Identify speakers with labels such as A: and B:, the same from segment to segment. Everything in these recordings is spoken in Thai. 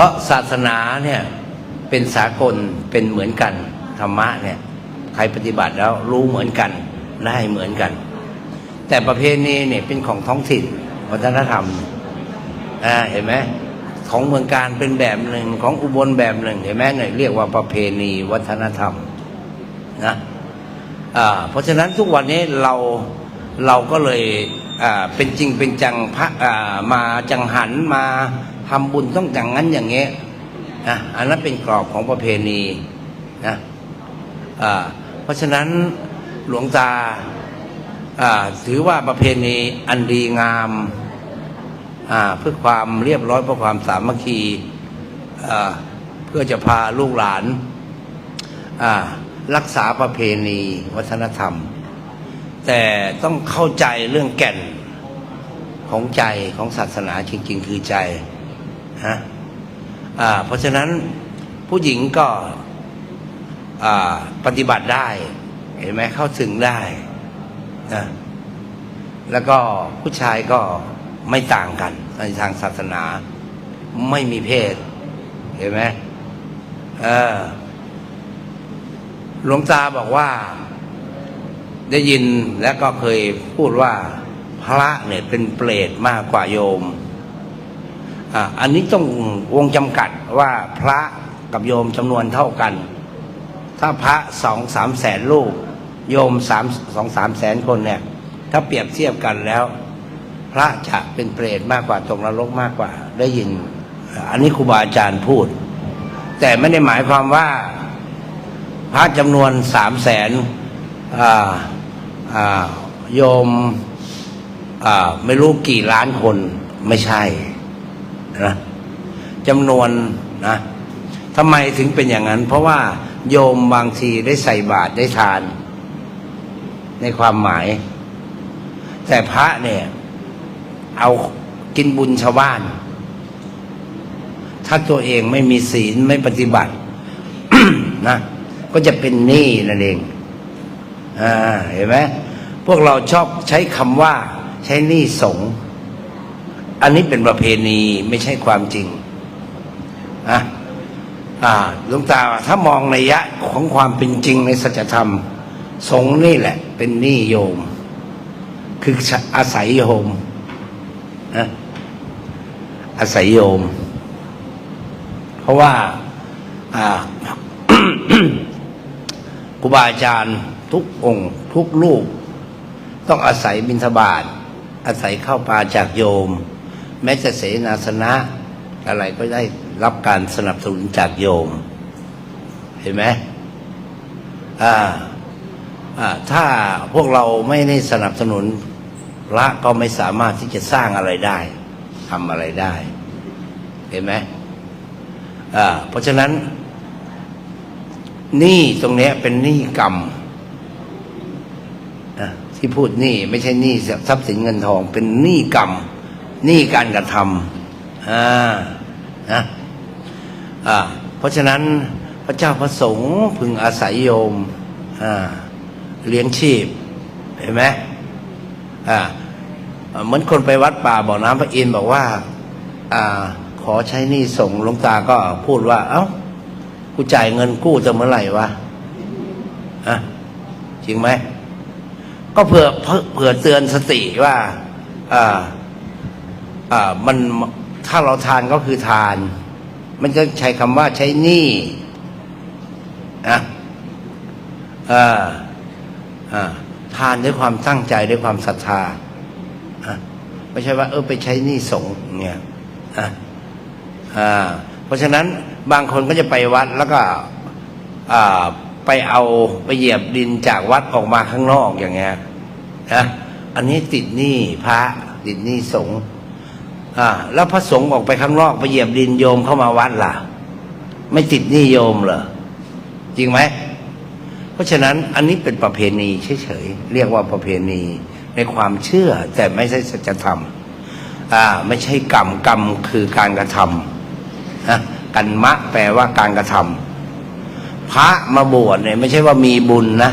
A: ราะศาสนาเนี่ยเป็นสากลเป็นเหมือนกันธรรมะเนี่ยใครปฏิบัติแล้วรู้เหมือนกันได้เหมือนกัน แต่ประเพณีเนี่ยเป็นของท้องถิ่นวัฒนธรรมอ่าเห็นไหมของเมืองการเป็นแบบหนึ่งของอุบลแบบหนึ่งเห็นไหมเนี่ยเรียกว่าประเพณีวัฒนธรรมนะอ่าเพราะฉะนั้นทุกวันนี้เราเราก็เลยอ่าเป็นจริงเป็นจังพระอ่ามาจังหันมา ทำบุญต้องอย่างนั้นอย่างเงี้ยนะอันนั้นเป็นกรอบของประเพณีนะเพราะฉะนั้นหลวงตาถือว่าประเพณีอันดีงามเพื่อความเรียบร้อยเพื่อความสามัคคีเพื่อจะพาลูกหลานรักษาประเพณีวัฒนธรรม แต่ต้องเข้าใจเรื่องแก่นของใจของศาสนาจริง ๆ คือใจ ฮะอ่าเพราะฉะนั้นผู้หญิงก็อ่าปฏิบัติได้ เห็นไหมเข้าถึงได้นะแล้วก็ผู้ชายก็ไม่ต่างกันในทางศาสนา ไม่มีเพศ เห็นไหมเออหลวงตาบอกว่าได้ยินและก็เคยพูดว่าพระเนี่ยเป็นเปรตมากกว่าโยม อันนี้ต้องวงจำกัดว่าพระกับโยมจำนวนเท่ากัน ถ้าพระสองสามแสนลูก โยมสามสองสามแสนคนเนี่ย ถ้าเปรียบเทียบกันแล้ว พระจะเป็นเปรตมากกว่าตกนรกมากกว่า ได้ยิน อันนี้ครูบาอาจารย์พูด แต่ไม่ได้หมายความว่า พระจำนวนสามแสนโยมไม่รู้กี่ล้านคนไม่ใช่ นะจำนวนนะทำไมถึงเป็นอย่างนั้น เพราะว่าโยมบางทีได้ใส่บาตรได้ทาน ในความหมาย แต่พระเนี่ย เอากินบุญชาวบ้าน ถ้าตัวเองไม่มีศีลไม่ปฏิบัตินะก็จะเป็นหนี้นั่นเองอ่าเห็นไหมพวกเราชอบใช้คำว่า ใช้หนี้สงฆ์ อันนี้เป็นประเพณีไม่ใช่ความจริงอะอ่าหลวงตาถ้ามองในยะของความเป็นจริงในสัจธรรม สงนี่แหละ เป็นนี้โยม คืออาศัยโยมนะอาศัยโยม เพราะว่าอ่าครูบาอาจารย์ทุกองค์ ทุกลูก ต้องอาศัยบิณฑบาตอาศัยเข้าปลาจากโยม แม้จะเสนาสนะ อะไรก็ได้รับการสนับสนุนจากโยม เห็นไหมอ่าอ่าถ้าพวกเราไม่ได้สนับสนุนพระก็ไม่สามารถที่จะสร้างอะไรได้ทำอะไรได้ เห็นไหมอ่าเพราะฉะนั้นหนี้ตรงเนี้ยเป็นหนี้กรรมที่พูดหนี้ไม่ใช่หนี้ทรัพย์สินเงินทอง เป็นหนี้กรรม นี้การกระทำอ่านะอ่าเพราะฉะนั้นพระเจ้าพระสงฆ์พึงอาศัยโยมอ่าเลี้ยงชีพ เห็นไหมอ่าเหมือนคนไปวัดป่าบอกน้ำพระอินทร์บอกว่า อ่า ขอใช้นี้ส่งหลวงตาก็พูดว่า เอ้ากูจ่ายเงินกู้จะเมื่อไหร่วะอะจริงไหมก็เผื่อเผื่อเตือนสติว่า อ่า อ่ามันถ้าเราทานก็คือทาน มันจะใช้คำว่าใช้หนี้นะอ่าอ่าทานด้วยความตั้งใจด้วยความศรัทธาอะไม่ใช่ว่า เออไปใช้หนี้สงเนี่ยอะอ่าเพราะฉะนั้นบางคนก็จะไปวัดแล้วก็อ่าไปเอาไปเหยียบดินจากวัดออกมาข้างนอกอย่างเงี้ยนะอันนี้ติดหนี้พระติดหนี้สงฆ์ อ่าแล้วพระสงฆ์ออกไปข้างนอกไปเหยียบดินโยมเข้ามาวัดล่ะ ไม่ติดหนี้โยมเหรอจริงไหมเพราะฉะนั้นอันนี้เป็นประเพณีเฉยๆเรียกว่าประเพณีในความเชื่อแต่ไม่ใช่สัจธรรมอ่าไม่ใช่กรรมกรรมคือการกระทำนะกันมะแปลว่าการกระทำพระมาบวชเนี่ยไม่ใช่ว่ามีบุญนะ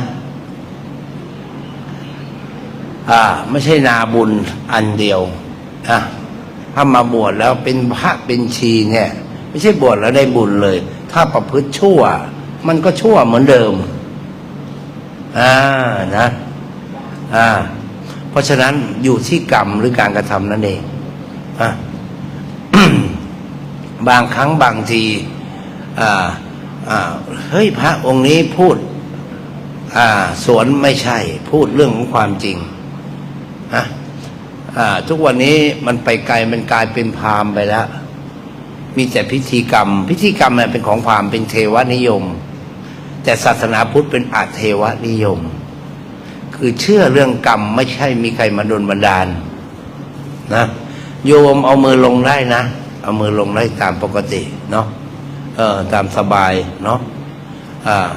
A: อ่าไม่ใช่นาบุญอันเดียวนะ ถ้ามาบวชแล้วเป็นพระเป็นชีเนี่ย ไม่ใช่บวชแล้วได้บุญเลย ถ้าประพฤติชั่ว มันก็ชั่วเหมือนเดิมอ่านะอ่า เพราะฉะนั้นอยู่ที่กรรมหรือการกระทำนั่นเองอะบางครั้งบางทีอ่าอ่าเฮ้ยพระองค์นี้พูด อ่า สวนไม่ใช่ พูดเรื่องของความจริงนะ ทุกวันนี้มันไปไกลมันกลายเป็นพราหมณ์ไปแล้ว มีแต่พิธีกรรม พิธีกรรมเนี่ยเป็นของพราหมณ์เป็นเทวนิยม แต่ศาสนาพุทธเป็นอาเทวนิยม คือเชื่อเรื่องกรรมไม่ใช่มีใครมาดลบันดาลนะโยมเอามือลงได้นะ เอามือลงได้ตามปกติเนาะเออตามสบายเนาะอ่า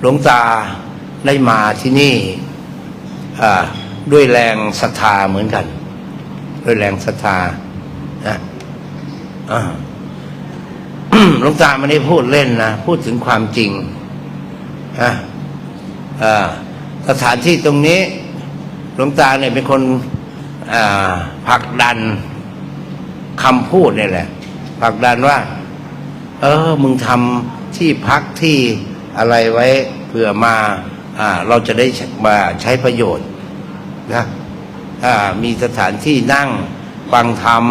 A: หลวงตาได้มาที่นี่ อ่าด้วยแรงศรัทธาเหมือนกัน ด้วยแรงศรัทธานะอ่าหลวงตาไม่ได้พูดเล่นนะพูดถึงความจริงอะอ่าสถานที่ตรงนี้หลวงตาเนี่ยเป็นคนผลักดันคำพูดเนี่ยแหละผลักดันว่า เออ มึงทำที่พักที่อะไรไว้เพื่อมา อ่า เราจะได้มาใช้ประโยชน์นะ มีสถานที่นั่งฟังธรรม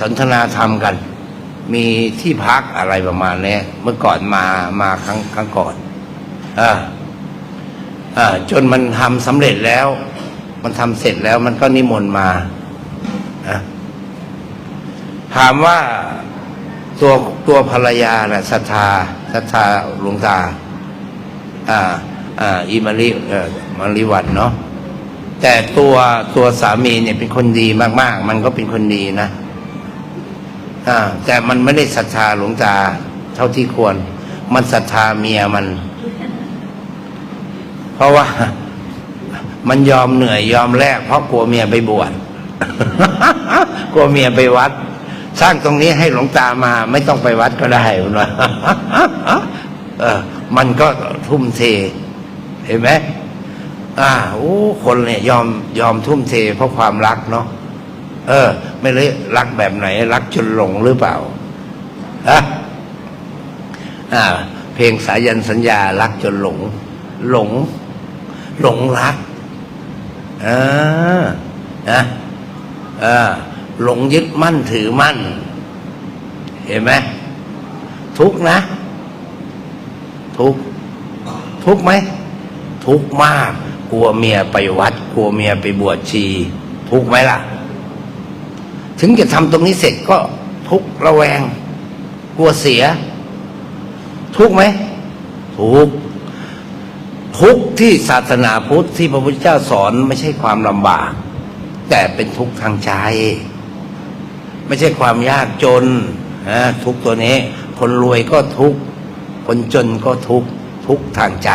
A: สนทนาธรรมกัน มีที่พักอะไรประมาณนี้เมื่อก่อนมามาครั้งครั้งก่อนออจนมันทำสำเร็จแล้ว มันทำเสร็จแล้วมันก็นิมนต์มาถามว่าตัวตัวภรรยาน่ะศรัทธาศรัทธาหลวงตา อ่า อ่าอิมาริเอ่อมาริวันเนาะ แต่ตัวตัวสามีเนี่ยเป็นคนดีมาก ๆ มันก็เป็นคนดีนะอ่าแต่มันไม่ได้ศรัทธาหลวงตา เท่าที่ควร มันศรัทธาเมียมัน เพราะว่า มันยอมเหนื่อยยอมแลกเพราะกลัวเมียไปบวชกลัวเมียไปวัด สร้างตรงนี้ให้หลวงตามา ไม่ต้องไปวัดก็ได้นว่าเออมันก็ทุ่มเท เห็นไหม อ่าโอ้คนเนี่ยยอมยอมทุ่มเทเพราะความรักเนาะเออ ไม่เลยรักแบบไหน รักจนหลงหรือเปล่าอะอ่า เพลงสายันสัญญา รักจนหลง หลง หลงรักอ่านะอ่าหลงยึดมั่นถือมั่น เห็นไหมทุกนะ ทุก ทุกไหม ทุกมาก กลัวเมียไปวัด กลัวเมียไปบวชชี ทุกไหมล่ะ ถึงจะทำตรงนี้เสร็จก็ทุกระแวง กลัวเสีย ทุกไหมทุกทุกที่ศาสนาพุทธที่พระพุทธเจ้าสอนไม่ใช่ความลำบาก แต่เป็นทุกข์ทางใจไม่ใช่ความยากจนนะทุกตัวนี้ คนรวยก็ทุกคนจนก็ทุกทุกทางใจ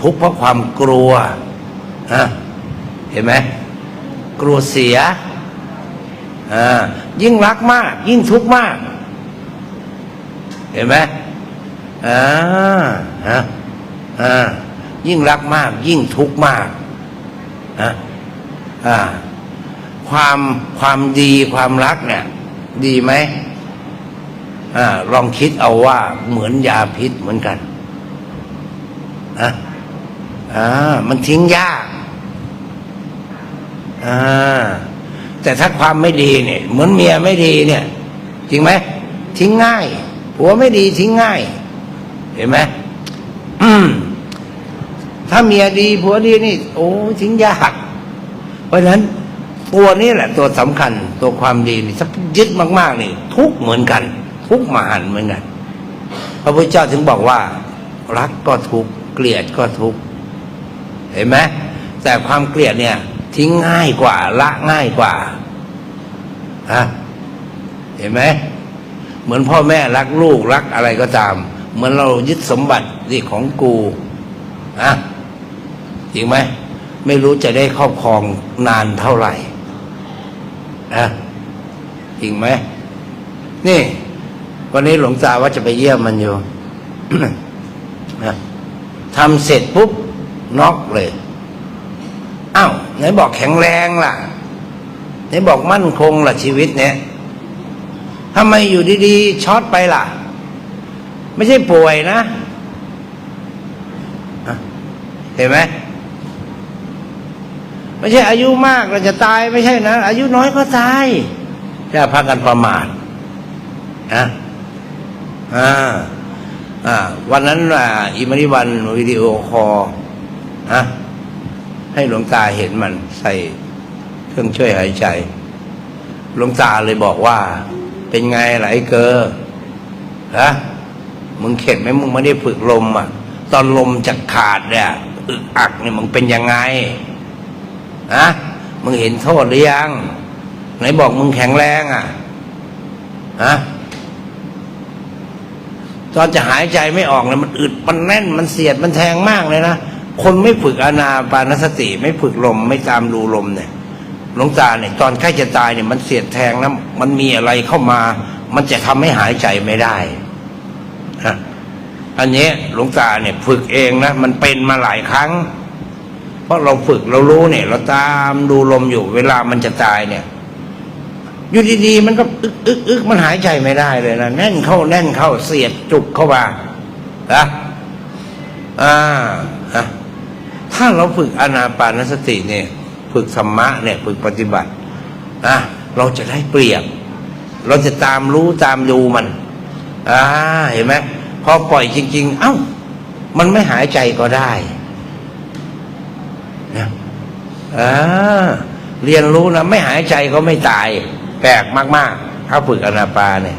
A: ทุกข์เพราะความกลัวนะเห็นไหมกลัวเสียอ่ายิ่งรักมาก ยิ่งทุกข์มาก เห็นไหมอ่าฮะอ่ายิ่งรักมาก ยิ่งทุกข์มากนะอ่าความความดีความรักเนี่ยดีไหมอ่าลองคิดเอาว่าเหมือนยาพิษเหมือนกันนะ อ่ามันทิ้งยากอ่าแต่ถ้าความไม่ดีเนี่ย เหมือนเมียไม่ดีเนี่ย จริงไหมทิ้งง่ายผัวไม่ดีทิ้งง่าย เห็นไหมอืมถ้าเมียดีผัวดีนี่ โอ้ทิ้งยากเพราะฉะนั้นตัวนี้แหละ ตัวสำคัญตัวความดีนี่ถ้ายึดมากๆนี่ทุกเหมือนกัน ทุกมหันเหมือนกัน พระพุทธเจ้าถึงบอกว่า รักก็ทุกเกลียดก็ทุก ห็นไหมแต่ความเกลียดเนี่ย ทิ้งง่ายกว่า ละง่ายกว่าฮะเห็นไหมเหมือนพ่อแม่รักลูกรักอะไรก็ตาม เหมือนเรายึดสมบัตินี่ของกูอะจริงไหมไม่รู้จะได้ครอบครองนานเท่าไหร่อะจริงไหมนี่ วันนี้หลวงตาว่าจะไปเยี่ยมมันอยู่ทำเสร็จปุ๊บ น็อกเลยอ้าวไหนบอกแข็งแรงล่ะไหนบอกมั่นคงล่ะชีวิตเนี้ยทำไมอยู่ดีๆช็อตไปล่ะ ไม่ใช่ป่วยนะะเห็นไหมไม่ใช่อายุมากเราจะตายไม่ใช่นะ อายุน้อยก็ตายอย่าพากันประมาทนะอ่าอ่าวันนั้นอ่าอิมริวันวิดีโอคอล นะให้หลวงตาเห็นมันใส่เครื่องช่วยหายใจ หลวงตาเลยบอกว่า เป็นไงไหลเกอฮะมึงเข็ดไหมมึงไม่ได้ฝึกลมอะ ตอนลมจะขาดเนี่ยอึกอักเนี่ยมึงเป็นยังไงฮะมึงเห็นโทษหรือยัง ไหนบอกมึงแข็งแรงอะฮะตอนจะหายใจไม่ออกเนี่ยมันอึดมันแน่นมันเสียดมันแทงมากเลยนะ คนไม่ฝึกอานาปานสติ ไม่ฝึกลมไม่ตามดูลมเนี่ยหลวงตาเนี่ยตอนใกล้จะตายเนี่ยมันเสียดแทงนะมันมีอะไรเข้ามา มันจะทำให้หายใจไม่ได้นะอันนี้หลวงตาเนี่ยฝึกเองนะมันเป็นมาหลายครั้ง เพราะเราฝึกเรารู้เนี่ย เราตามดูลมอยู่ เวลามันจะตายเนี่ยอยู่ดีๆมันก็อึกอึกอึกมันหายใจไม่ได้เลยนะแน่นเข้าแน่นเข้าเสียดจุกเข้ามานะอ่า ถ้าเราฝึกอนาปานสติเนี่ย ฝึกธรรมะเนี่ยฝึกปฏิบัติอะเราจะได้เปรียบ เราจะตามรู้ตามดูมันอ่าเห็นไหมพอปล่อยจริง ๆ เอ้า มันไม่หายใจก็ได้นะอ่าเรียนรู้นะไม่หายใจก็ไม่ตาย แปลกมาก ๆ ถ้าฝึกอนาปาเนี่ย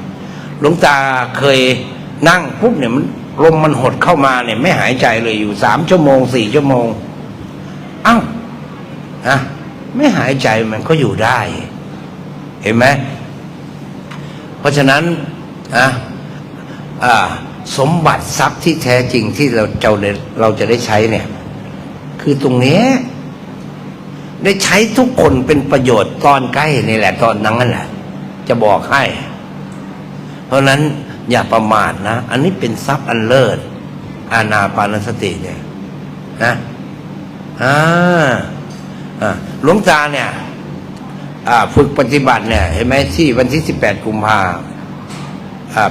A: หลวงตาเคยนั่งปุ๊บเนี่ยมันลมมันหดเข้ามาเนี่ย ไม่หายใจเลยอยู่สามชั่วโมงสี่ชั่วโมง อ้าอะไม่หายใจมันก็อยู่ได้ เห็นไหมเพราะฉะนั้นอะอ่าสมบัติทรัพย์ที่แท้จริงที่เราเจ้าเราจะได้ใช้เนี่ย คือตรงนี้ได้ใช้ทุกคนเป็นประโยชน์ตอนใกล้นี่แหละ ตอนนั้นนั่นแหละ จะบอกให้ เพราะนั้นอย่าประมาทนะ อันนี้เป็นทรัพย์อันเลิศอาณาปานสติเนี่ยนะ อ่าหลวงตาเนี่ยฝึกปฏิบัติเนี่ย เห็นไหมที่วันที่สิบแปดกุมภา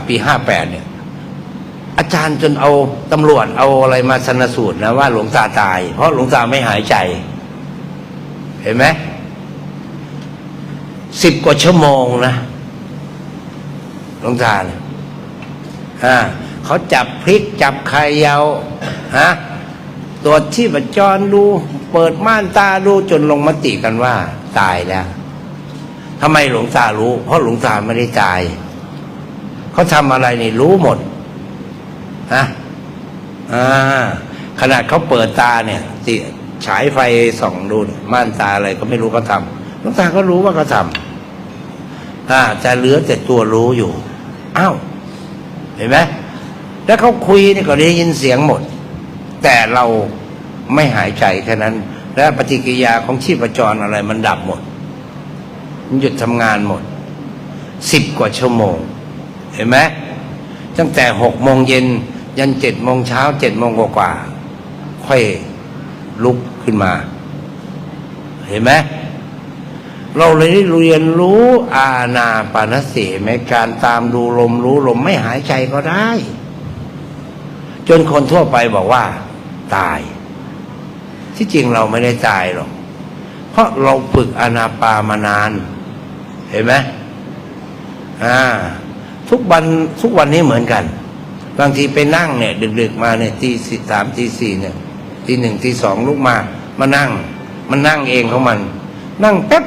A: ปีห้าแปดเนี่ย อาจารย์จนเอาตำรวจเอาอะไรมาสนสูตรนะว่าหลวงตาตาย เพราะหลวงตาไม่หายใจ เห็นไหมสิบกว่าชั่วโมงนะหลวงตาเนี่ยอ่าเขาจับพริกจับไข่ยาวฮะ ตรวจที่ประจรดู เปิดม่านตาดูจนลงมติกันว่า ตายแล้วทำไมหลวงตารู้ เพราะหลวงตาไม่ได้ตาย เขาทำอะไรนี่รู้หมดฮะอ่าขนาดเขาเปิดตาเนี่ยติฉายไฟส่องดูม่านตาอะไรก็ไม่รู้เขาทำหลวงตาก็รู้ว่าเขาทำอ่าแต่เหลือแต่ตัวรู้อยู่ อ้าว เห็นไหมแล้วเขาคุยนี่ก็ได้ยินเสียงหมด แต่เราไม่หายใจแค่นั้น และปฏิกิริยาของชีพจรอะไรมันดับหมด มันหยุดทำงานหมดสิบกว่าชั่วโมง เห็นไหมตั้งแต่หกโมงเย็นยันเจ็ดโมงเช้าเจ็ดโมงกว่าๆค่อยลุกขึ้นมา เห็นไหมเราเลยได้เรียนรู้อาณาปานสติไหมการตามดูลมรู้ลมไม่หายใจก็ได้ จนคนทั่วไปบอกว่า ตาย ที่จริงเราไม่ได้ตายหรอก เพราะเราฝึกอนาปามานาน เห็นไหมอ่า ทุกวันทุกวันนี้เหมือนกัน บางทีไปนั่งเนี่ย ดึกๆมาเนี่ยตีสี่สามตีสี่เนี่ยตีหนึ่งตีสองลุกมา มานั่ง มันนั่งเองของมัน นั่งแป๊บ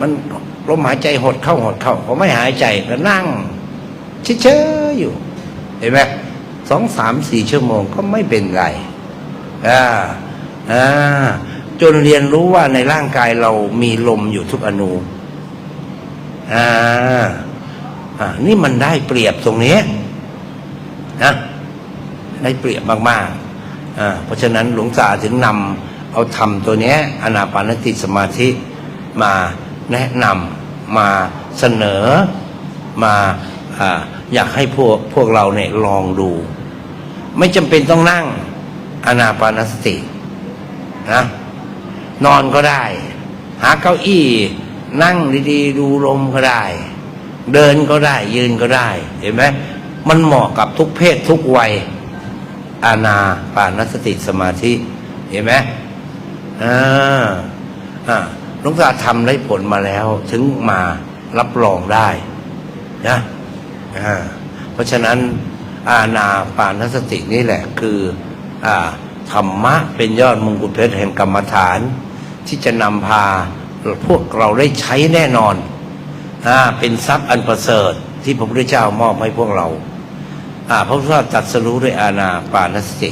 A: มันลมหายใจหดเข้าหดเข้าเขาไม่หายใจก็นั่งเฉยๆอยู่ เห็นไหมสองสามสี่ชั่วโมงก็ไม่เป็นไร อ่าอ่าจนเรียนรู้ว่าในร่างกายเรามีลมอยู่ทุกอนูอ่าอ่านี่มันได้เปรียบตรงนี้นะได้เปรียบมากๆอ่าเพราะฉะนั้นหลวงตาถึงนำเอาทำตัวเนี้ยอนาปานติสมาธิมาแนะนำมาเสนอมาอ่าอยากให้พวกพวกเราเนี่ยลองดู ไม่จำเป็นต้องนั่ง อนาปานสตินะนอนก็ได้ หาเก้าอี้ นั่งดีๆ ดูลมก็ได้ เดินก็ได้ ยืนก็ได้ เห็นไหมมันเหมาะกับทุกเพศทุกวัยอาณาปานสติสมาธิ เห็นไหมอ่าอ่าลวงตาทำได้ผลมาแล้ว ถึงมารับรองได้นะอ่าเพราะฉะนั้นอาณาปานสตินี่แหละ คือ ธรรมะเป็นยอดมงกุฎเพชรแห่งกรรมฐาน ที่จะนำพาพวกเราได้ใช้แน่นอนอเป็นทรัพย์อันประเสริฐที่พระพุทธเจ้ามอบให้พวกเราพระพุทธเจ้าตรัสรู้ด้วยอาณาปานสติ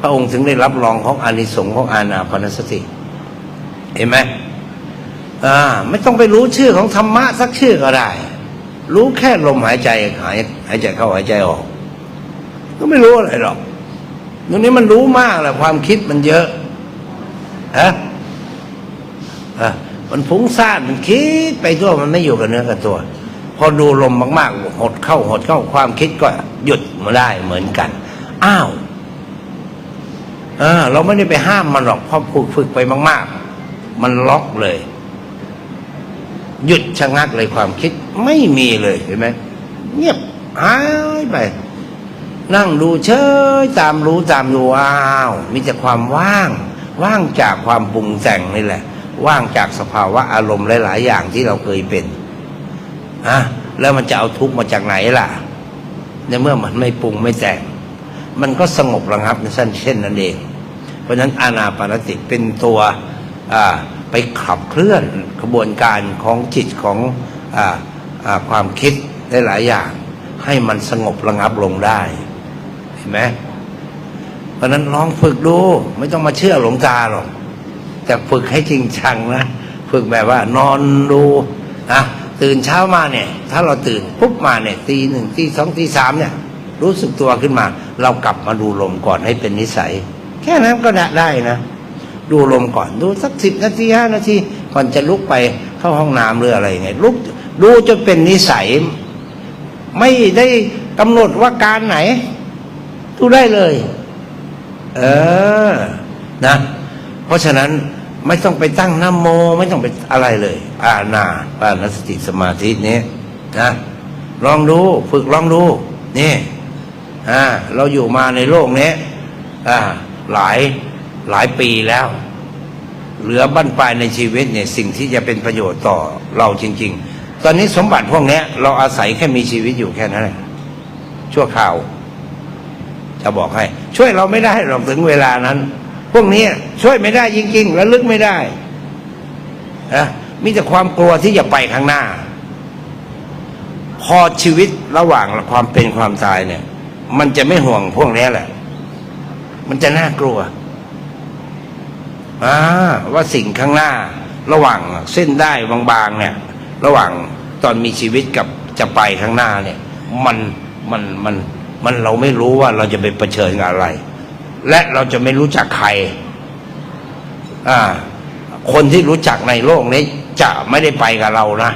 A: พระองค์ถึงได้รับรองของอานิสงส์ของอาณาปานสติ เห็นไหมไม่ต้องไปรู้ชื่อของธรรมะสักชื่อก็ได้ รู้แค่ลมหายใจหายหายใจเข้าหายใจออก ก็ไม่รู้อะไรหรอก ตรงนี้มันรู้มากแหละความคิดมันเยอะฮะอะมันฟุ้งซ่านมันคิดไปทั่วมันไม่อยู่กับเนื้อกับตัว พอดูลมมากๆหดเข้าหดเข้าความคิดก็หยุดมาได้เหมือนกัน อ้าวอ่าเราไม่ได้ไปห้ามมันหรอกพอฝึกฝึกไปมาก ๆ มันล็อกเลย หยุดชะงักเลยความคิดไม่มีเลยเห็นไหมเงียบหายไป นั่งดูเฉยตามรู้ตามดูอ้าวมีแต่ความว่าง ว่างจากความปรุงแต่งนี่แหละ ว่างจากสภาวะอารมณ์หลาย ๆ อย่างที่เราเคยเป็นอะแล้วมันจะเอาทุกข์มาจากไหนล่ะ ในเมื่อมันไม่ปรุงไม่แต่ง มันก็สงบระงับในสั้นเช่นนั้นเอง เพราะฉะนั้นอานาปานสติเป็นตัวไปขับเคลื่อนกระบวนการของจิตของออความคิดหลายๆอย่าง ให้มันสงบระงับลงได้ ห็นไหมเพราะนั้นลองฝึกดู ไม่ต้องมาเชื่อหลวงตาหรอกแต่ฝึกให้จริงจังนะฝึกแบบว่านอนดูนะตื่นเช้ามาเนี่ย ถ้าเราตื่นปุ๊บมาเนี่ยตีหนึ่งตีสองตีสามเนี่ย รู้สึกตัวขึ้นมา เรากลับมาดูลมก่อนให้เป็นนิสัย แค่นั้นก็ได้นะดูลมก่อนดูสักสิบนาทีห้านาทีก่อนจะลุกไปเข้าห้องน้ำหรืออะไรไงลุกดูจนเป็นนิสัย ไม่ได้กำหนดว่าการไหน ดูได้เลย เออ นะ เพราะฉะนั้นไม่ต้องไปตั้งน้ำโม ไม่ต้องไปอะไรเลย อาณาปานสติสมาธินี้นะลองดูฝึกลองดู นี่อ่าเราอยู่มาในโลกนี้อ่าหลายหลายปีแล้ว เหลือบั้นปลายในชีวิตเนี่ย สิ่งที่จะเป็นประโยชน์ต่อเราจริง ๆ ตอนนี้สมบัติพวกนี้เราอาศัยแค่มีชีวิตอยู่แค่นั้นแหละชั่วคราว จะบอกให้ ช่วยเราไม่ได้หรอกถึงเวลานั้น พวกนี้ช่วยไม่ได้จริงๆและลึกไม่ได้นะมีแต่ความกลัวที่จะไปข้างหน้า พอชีวิตระหว่างความเป็นความตายเนี่ย มันจะไม่ห่วงพวกนี้แหละ มันจะน่ากลัวอ่าว่าสิ่งข้างหน้า ระหว่างเส้นได้บางๆเนี่ย ระหว่างตอนมีชีวิตกับจะไปข้างหน้าเนี่ย มันมันมัน มันเราไม่รู้ว่าเราจะไปเผชิญกับอะไร และเราจะไม่รู้จักใคร อ่า คนที่รู้จักในโลกนี้จะไม่ได้ไปกับเรานะ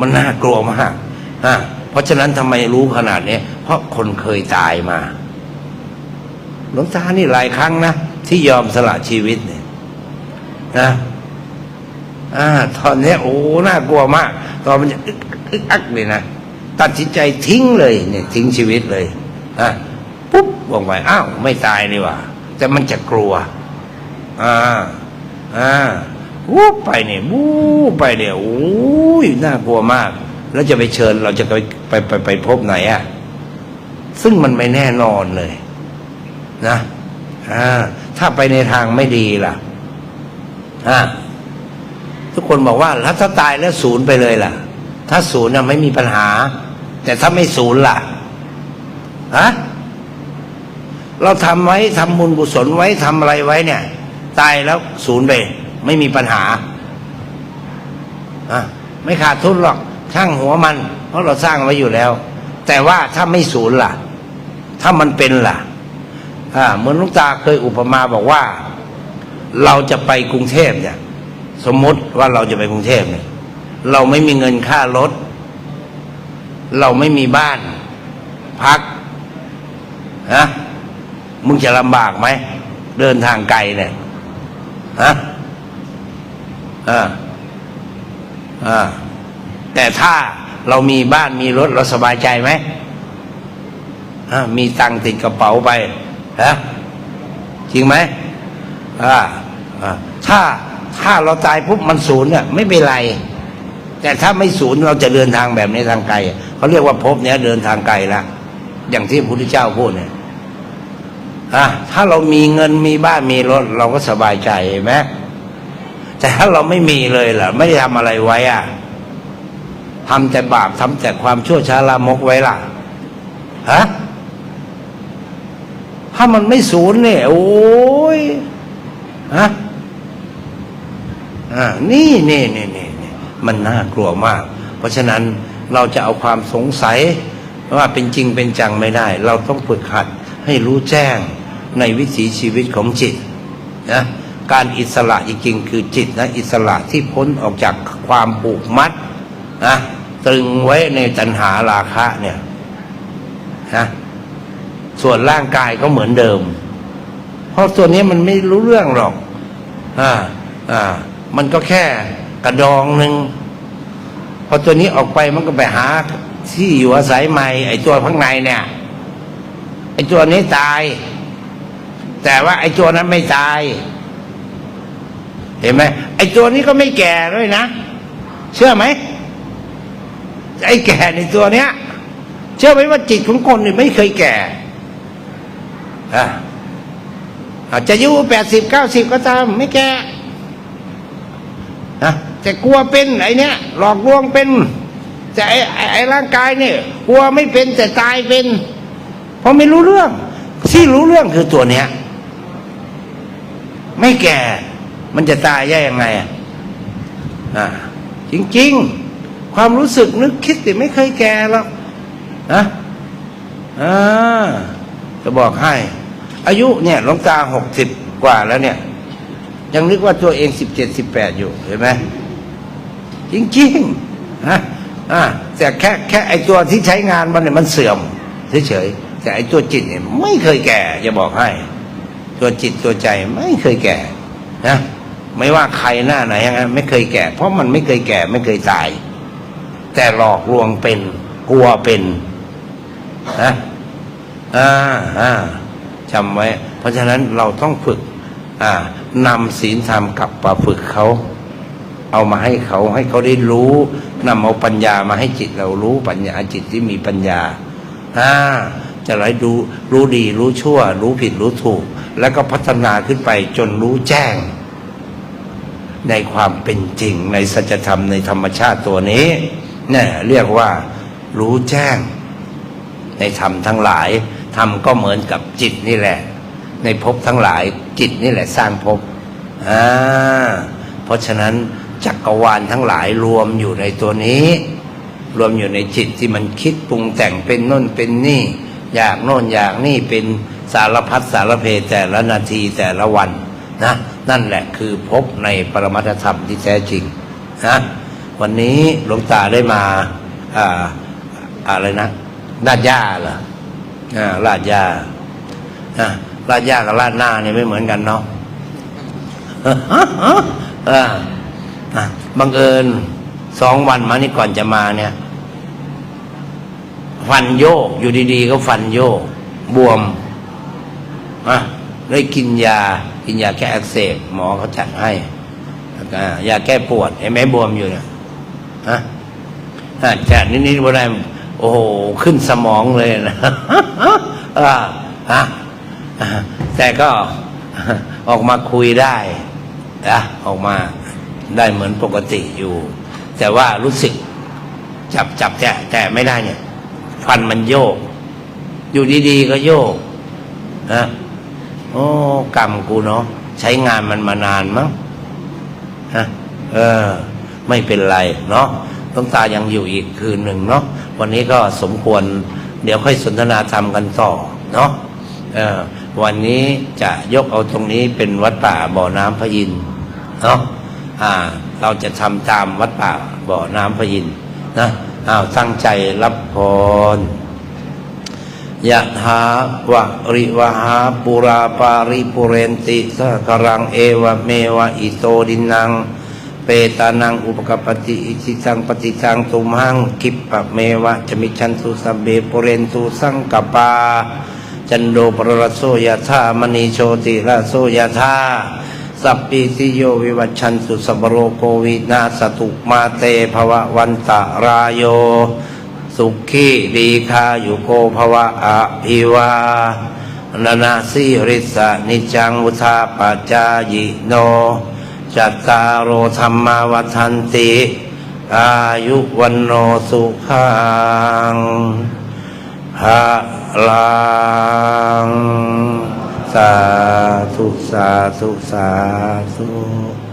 A: มันน่ากลัวมากอ่าเพราะฉะนั้นทำไมรู้ขนาดนี้เพราะคนเคยตายมาหลวงตานี่หลายครั้งนะที่ยอมสละชีวิตเนี่ยนะอ่าตอนนี้โอ้น่ากลัวมาก ตอนมันจะอึกอึกอักเลยนะ ตัดสินใจทิ้งเลยเนี่ยทิ้งชีวิตเลยอะปุ๊บบอกไปอ้าวไม่ตายนี่ว่าแต่มันจะกลัวอ่าอ่าวูบไปเนี่ยวูบไปเนี่ยโอ้ยน่ากลัวมาก แล้วจะไปเชิญเราจะไปไปไปไปพบไหนอะซึ่งมันไม่แน่นอนเลย นะอ่าถ้าไปในทางไม่ดีล่ะอ่าทุกคนบอกว่าแล้วถ้าตายแล้วศูนย์ไปเลยล่ะ ถ้าศูนย์น่ะไม่มีปัญหา แต่ถ้าไม่ศูนย์ล่ะฮะเราทำไว้ทำบุญกุศลไว้ทำอะไรไว้เนี่ย ตายแล้วศูนย์ไปไม่มีปัญหาอะไม่ขาดทุนหรอกช่างหัวมัน เพราะเราสร้างไว้อยู่แล้ว แต่ว่าถ้าไม่ศูนย์ล่ะ ถ้ามันเป็นล่ะอ่าเหมือนลุงตาเคยอุปมาบอกว่า เราจะไปกรุงเทพเนี่ย สมมติว่าเราจะไปกรุงเทพเนี่ย เราไม่มีเงินค่ารถ เราไม่มีบ้าน พักฮะมึงจะลำบากไหม เดินทางไกลเนี่ยฮะอ่าอ่าแต่ถ้าเรามีบ้านมีรถเราสบายใจไหมอะมีตังติดกระเป๋าไปฮะจริงไหมอ่าอ่าถ้าถ้าเราตายปุ๊บมันศูนย์เนี่ยไม่เป็นไร แต่ถ้าไม่ศูนย์เราจะเดินทางแบบนี้ทางไกลเขาเรียกว่าภพเนี้ยเดินทางไกลละอย่างที่พระพุทธเจ้าพูดเนี่ยอะถ้าเรามีเงินมีบ้านมีรถ เราก็สบายใจเห็นไหมแต่ถ้าเราไม่มีเลยล่ะ ไม่ได้ทำอะไรไว้อะทำแต่บาปทำแต่ความชั่วช้าลามกไว้ล่ะฮะถ้ามันไม่ศูนย์เนี่ย โอ้ยฮะอ่านี่นี่นี่นี่นี่ มันน่ากลัวมาก เพราะฉะนั้นเราจะเอาความสงสัยว่าเป็นจริงเป็นจังไม่ได้ เราต้องฝึกหัดให้รู้แจ้งในวิถีชีวิตของจิตนะการอิสระจริงๆคือจิตนะอิสระที่พ้นออกจากความผูกมัดนะตรึงไว้ในตัณหาราคะเนี่ยนะส่วนร่างกายก็เหมือนเดิม เพราะตัวนนี้มันไม่รู้เรื่องหรอกอ่าอ่ามันก็แค่ กระดองหนึ่งพอตัวนี้ออกไปมันก็ไปหาที่อยู่อาศัยใหม่ ไอ้ตัวข้างในเนี่ย ไอ้ตัวนี้ตาย แต่ว่าไอ้ตัวนั้นไม่ตาย เห็นไหมไอ้ตัวนี้ก็ไม่แก่ด้วยนะ เชื่อไหมไอ้แก่ในตัวเนี้ย เชื่อไหมว่าจิตของคนเนี่ยไม่เคยแก่อะอาจจะอายุแปดสิบเก้าสิบก็ตามไม่แก่นะ แต่กลัวเป็นไอ้เนี้ยหลอกลวงเป็นแต่ไอ้ไอไอร่างกายเนี่ยกลัวไม่เป็นแต่ตายเป็น เพราะไม่รู้เรื่อง ที่รู้เรื่องคือตัวเนี้ย ไม่แก่ มันจะตายได้ยังไงอะอ่าจริง ๆ ความรู้สึกนึกคิดแต่ไม่เคยแก่หรอกนะอ่าจะบอกให้ อายุเนี่ยหลวงตาหกสิบกว่าแล้วเนี่ย ยังนึกว่าตัวเองสิบเจ็ดสิบแปดอยู่เห็นไหม จริงๆนะอ่าแต่แค่แค่ไอตัวที่ใช้งานมันเนี่ยมันเสื่อมเฉยๆแต่ไอตัวจิตเนี่ยไม่เคยแก่จะบอกให้ ตัวจิตตัวใจไม่เคยแก่นะไม่ว่าใครหน้าไหนยังไงไม่เคยแก่ เพราะมันไม่เคยแก่ไม่เคยตาย แต่หลอกลวงเป็นกลัวเป็นนะอ่าอ่าจำไว้ เพราะฉะนั้นเราต้องฝึก อ่านำศีลธรรมกลับมาฝึกเขา เอามาให้เขาให้เขาได้รู้นำเอาปัญญามาให้จิตเรารู้ปัญญาจิตที่มีปัญญาอ่าจะไรดูรู้ดีรู้ชั่ว รู้ผิดรู้ถูก แล้วก็พัฒนาขึ้นไปจนรู้แจ้ง ในความเป็นจริงในสัจธรรมในธรรมชาติตัวนี้เนี่ยเรียกว่า รู้แจ้ง ในธรรมทั้งหลายธรรมก็เหมือนกับจิตนี่แหละ ในภพทั้งหลายจิตนี่แหละสร้างภพอ่าเพราะฉะนั้น จักรวาลทั้งหลายรวมอยู่ในตัวนี้ รวมอยู่ในจิตที่มันคิดปรุงแต่งเป็นน่นเป็นนี่ อยากโน่นอยากนี่เป็นสารพัดสารเพแต่ละนาทีแต่ละวันนะนั่นแหละคือพบในปรมัตถธรรมที่แท้จริงนะวันนี้หลวงตาได้มาอ่าอะไรนะลาดย่าเหรออ่าลาดย่าอ่าลาดย่ากับลาดหน้าเนี่ยไม่เหมือนกันเนาะ อ่าอะ บังเอิญสองวันมานี่ก่อนจะมาเนี่ย ฟันโยก อยู่ดีๆ ก็ฟันโยก บวมอะได้กินยา กินยาแก้อักเสบหมอเขาจัดให้ยาแก้ปวดเห็นไหมบวมอยู่เนี่ยฮะจัดนิดๆบ่ได้โอ้โห ขึ้นสมองเลยนะอ่าฮะอะแต่ก็ออกมาคุยได้นะออกมา ได้เหมือนปกติอยู่ แต่ว่ารู้สึกจับจับแตะแตะไม่ได้เนี่ย ฟันมันโยก อยู่ดีๆก็โยกนะโอ้กรรมกูเนาะใช้งานมันมานานมั้งฮะเออ ไม่เป็นไรเนาะต้องตายังอยู่อีกคืนหนึ่งเนาะวันนี้ก็สมควร เดี๋ยวค่อยสนทนาธรรมกันต่อเนาะเออวันนี้จะยกเอาตรงนี้เป็นวัดป่าบ่อน้ำพระอินเนาะ อ่า เราจะทำตามวัดป่าบ่อน้ำพระอินทร์นะอ้าวตั้งใจรับพรยะถาวะริวหาปุราปาริปุเรนติสะกรังเอวะเมวะอิโตดินัง เปตานังอุปกปปติอิชิตังปฏิตังตุมหังคิปปะเมวะจะมิชันตุสัพเบปุเรนตุสังกปา จันโดปรโสยะธามณีโชติระโสยะธา สัพพิติโยวิวัชชันตุสัพพโรโควินาสตุมาเตภวะวันตะรายโย สุขีดีคายุโกภวะอภิวานานาสิริสะนิจังวุธาปัจจายิโน จัตตารโอธรรมาวัฏันติ อายุวันโนสุขังภาลังาธุสาธุสาธุ